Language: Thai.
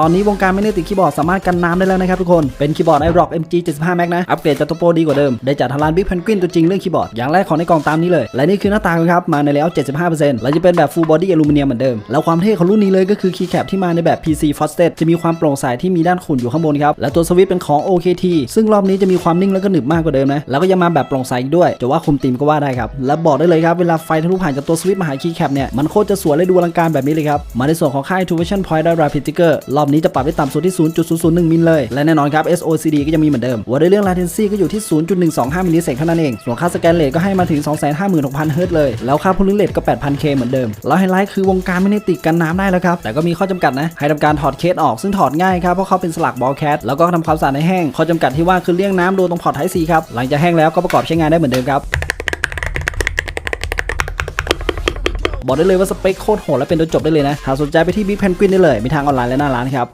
ตอนนี้วงการไม่ได้ติคีย์บอร์ดสามารถกันน้ำได้แล้วนะครับทุกคน เป็นคีย์บอร์ด iRock MG 75 Max นะ อัปเกรดจากตัวโปรดีกว่าเดิม ได้จากทางร้าน Big Penguin ตัวจริงเรื่องคีย์บอร์ด อย่างแรกของในกล่องตามนี้เลย และนี่คือหน้าตาครับ มาในแล้ว75%และจะเป็นแบบ Full Body อลูมิเนียมเหมือนเดิม แล้วความเท่ของรุ่นนี้เลยก็คือคีย์แคปที่มาในแบบ PC Frosted จะมีความโปร่งใสที่มีด้านขุ่นอยู่ข้างบนครับ และตัวสวิตช์เป็นของ OKT ซึ่งรอบนี้จะมีความนิ่งแล้วก็หนึบมากกว่าเดิมนะ แล้วก็ยังมาแบบโปร่งใสอีกด้วย จะว่าคุมธีมก็ว่าได้ครับ และบอกได้เลยครับเวลาไฟทะลุผ่านจากตัวสวิตช์มาหาคีย์แคปเนี่ยมันโคตรจะสวยและดูอลังการแบบนี้เลยครับมาในส่วนของค่าย Intuition Point ได้ Rapid Trigger อบนี้จะปรับได้ต่ำสุดที่ 0.001 มิลเลย และแน่นอนครับ SOCD ก็ยังมีเหมือนเดิมว่าด้วยเรื่อง latency ก็อยู่ที่ 0.125 มิลลิเซกเท่านั้นเอง ส่วนค่าสแกนเรทก็ให้มาถึง 256,000 เฮิรตซ์เลย แล้วค่าพูลิ่งเรทก็ 8,000K เหมือนเดิม แล้วไฮไลท์คือวงการไม่ได้ติดกันน้ำได้แล้วครับ แต่ก็มีข้อจำกัดนะ ให้ทำการถอดเคสออกซึ่งถอดง่ายครับ เพราะเขาเป็นสลักบอลแคสแล้วก็ทำความสะอาดให้แห้ง ข้อจำกัดที่ว่าคือเลี่ยงน้ำโดนตรงพอร์ตไทซีครับ หลังจากแห้งแล้วก็ประกอบใช้งานได้เหมือนเดิมครับ บอกได้เลยว่าสเปคโคตรโหดและเป็นตัวจบได้เลยนะหากสนใจไปที่บิ๊กแพนกวินได้เลย มีทางออนไลน์และหน้าร้านครับ